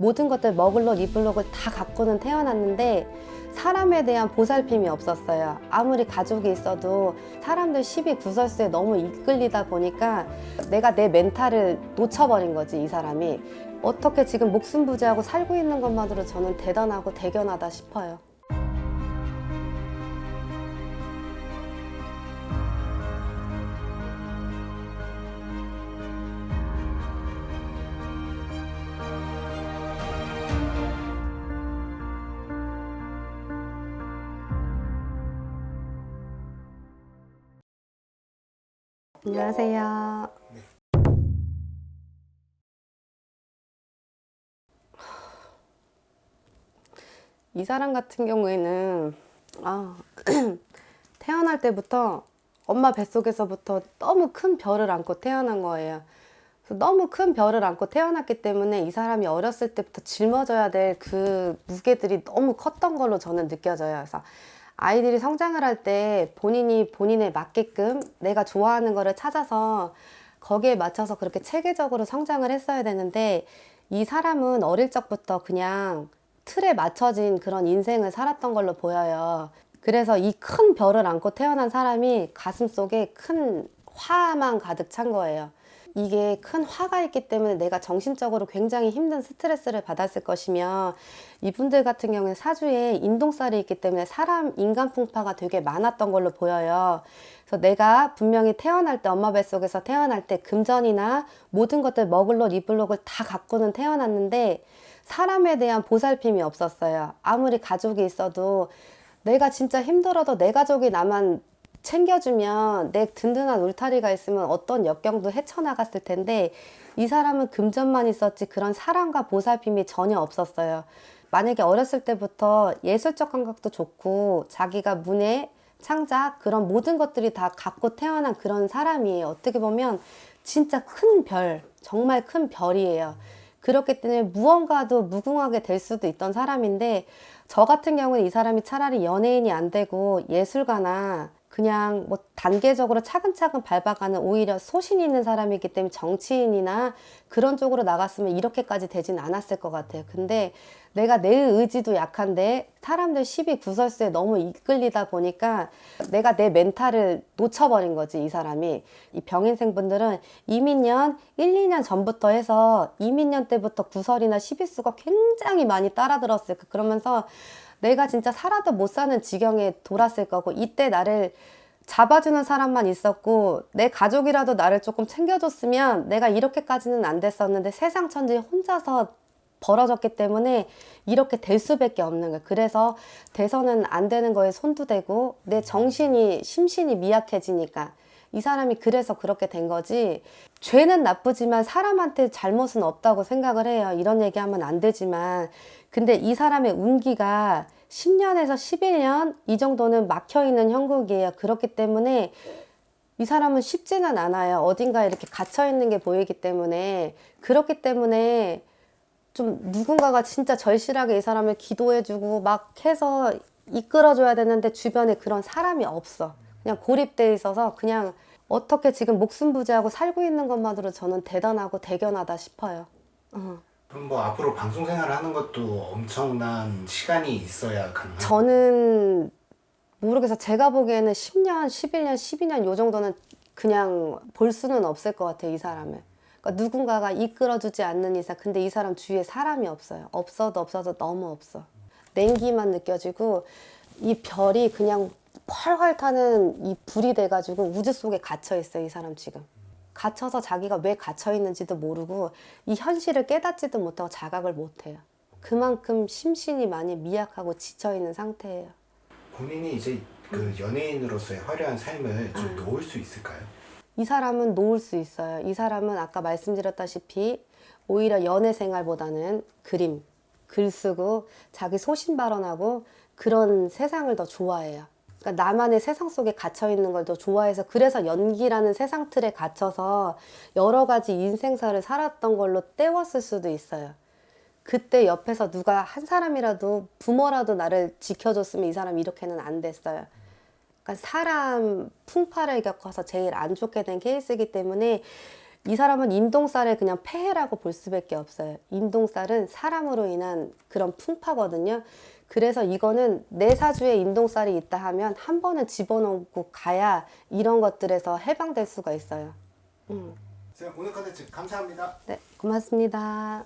모든 것들 먹을 옷, 입을 옷을 다 갖고는 태어났는데 사람에 대한 보살핌이 없었어요. 아무리 가족이 있어도 사람들 시비 구설수에 너무 이끌리다 보니까 내가 내 멘탈을 놓쳐버린 거지, 이 사람이. 어떻게 지금 목숨 부지하고 살고 있는 것만으로 저는 대단하고 대견하다 싶어요. 안녕하세요. 이 사람 같은 경우에는 아, 태어날 때부터 엄마 뱃속에서부터 너무 큰 별을 안고 태어난 거예요. 너무 큰 별을 안고 태어났기 때문에 이 사람이 어렸을 때부터 짊어져야 될 그 무게들이 너무 컸던 걸로 저는 느껴져요. 그래서 아이들이 성장을 할 때 본인이 본인에 맞게끔 내가 좋아하는 거를 찾아서 거기에 맞춰서 그렇게 체계적으로 성장을 했어야 되는데 이 사람은 어릴 적부터 그냥 틀에 맞춰진 그런 인생을 살았던 걸로 보여요. 그래서 이 큰 별을 안고 태어난 사람이 가슴 속에 큰 화만 가득 찬 거예요. 이게 큰 화가 있기 때문에 내가 정신적으로 굉장히 힘든 스트레스를 받았을 것이며 이분들 같은 경우에 사주에 인동살이 있기 때문에 사람 인간 풍파가 되게 많았던 걸로 보여요. 그래서 내가 분명히 태어날 때 엄마 뱃속에서 태어날 때 금전이나 모든 것들 먹을 옷 입을 옷을 다 갖고는 태어났는데 사람에 대한 보살핌이 없었어요. 아무리 가족이 있어도 내가 진짜 힘들어도 내 가족이 나만 챙겨주면 내 든든한 울타리가 있으면 어떤 역경도 헤쳐나갔을 텐데 이 사람은 금전만 있었지 그런 사랑과 보살핌이 전혀 없었어요. 만약에 어렸을 때부터 예술적 감각도 좋고 자기가 문예, 창작 그런 모든 것들이 다 갖고 태어난 그런 사람이에요. 어떻게 보면 진짜 큰 별, 정말 큰 별이에요. 그렇기 때문에 무언가도 무궁하게 될 수도 있던 사람인데 저 같은 경우는 이 사람이 차라리 연예인이 안 되고 예술가나 그냥 뭐 단계적으로 차근차근 밟아가는 오히려 소신 있는 사람이기 때문에 정치인이나 그런 쪽으로 나갔으면 이렇게까지 되진 않았을 것 같아요. 근데 내가 내 의지도 약한데 사람들 시비 구설수에 너무 이끌리다 보니까 내가 내 멘탈을 놓쳐버린 거지, 이 사람이. 이 병인생 분들은 이민년 1, 2년 전부터 해서 이민년 때부터 구설이나 시비수가 굉장히 많이 따라들었어요. 그러면서 내가 진짜 살아도 못 사는 지경에 돌았을 거고 이때 나를 잡아주는 사람만 있었고 내 가족이라도 나를 조금 챙겨줬으면 내가 이렇게까지는 안 됐었는데 세상 천지 혼자서 벌어졌기 때문에 이렇게 될 수밖에 없는 거예요. 그래서 대선은 안 되는 거에 손도 대고 내 정신이 심신이 미약해지니까 이 사람이 그래서 그렇게 된 거지. 죄는 나쁘지만 사람한테 잘못은 없다고 생각을 해요. 이런 얘기하면 안 되지만. 근데 이 사람의 운기가 10년에서 11년 이 정도는 막혀 있는 형국이에요. 그렇기 때문에 이 사람은 쉽지는 않아요. 어딘가 이렇게 갇혀 있는 게 보이기 때문에. 그렇기 때문에 좀 누군가가 진짜 절실하게 이 사람을 기도해주고 막 해서 이끌어줘야 되는데 주변에 그런 사람이 없어. 그냥 고립돼 있어서 그냥 어떻게 지금 목숨 부지하고 살고 있는 것만으로 저는 대단하고 대견하다 싶어요. 어. 그럼 뭐 앞으로 방송 생활을 하는 것도 엄청난 시간이 있어야 가능한 저는 모르겠어. 제가 보기에는 10년, 11년, 12년 요 정도는 그냥 볼 수는 없을 것 같아요, 이 사람을. 그러니까 누군가가 이끌어주지 않는 이상, 근데 이 사람 주위에 사람이 없어요. 없어도 없어도 너무 없어. 냉기만 느껴지고 이 별이 그냥 펄펄 타는 이 불이 돼가지고 우주 속에 갇혀 있어요, 이 사람 지금. 갇혀서 자기가 왜 갇혀 있는지도 모르고 이 현실을 깨닫지도 못하고 자각을 못해요. 그만큼 심신이 많이 미약하고 지쳐 있는 상태예요. 본인이 이제 그 연예인으로서의 화려한 삶을 좀 음. 놓을 수 있을까요? 이 사람은 놓을 수 있어요. 이 사람은 아까 말씀드렸다시피 오히려 연애 생활보다는 그림, 글 쓰고 자기 소신 발언하고 그런 세상을 더 좋아해요. 그러니까 나만의 세상 속에 갇혀 있는 걸 더 좋아해서 그래서 연기라는 세상 틀에 갇혀서 여러 가지 인생사를 살았던 걸로 때웠을 수도 있어요. 그때 옆에서 누가 한 사람이라도 부모라도 나를 지켜줬으면 이 사람 이렇게는 안 됐어요. 그러니까 사람 풍파를 겪어서 제일 안 좋게 된 케이스이기 때문에 이 사람은 인동살의 그냥 폐해라고 볼 수밖에 없어요. 인동살은 사람으로 인한 그런 풍파거든요. 그래서 이거는 내 사주에 인동살이 있다 하면 한 번은 집어넣고 가야 이런 것들에서 해방될 수가 있어요. 음. 오늘 컨텐츠 감사합니다. 네, 고맙습니다.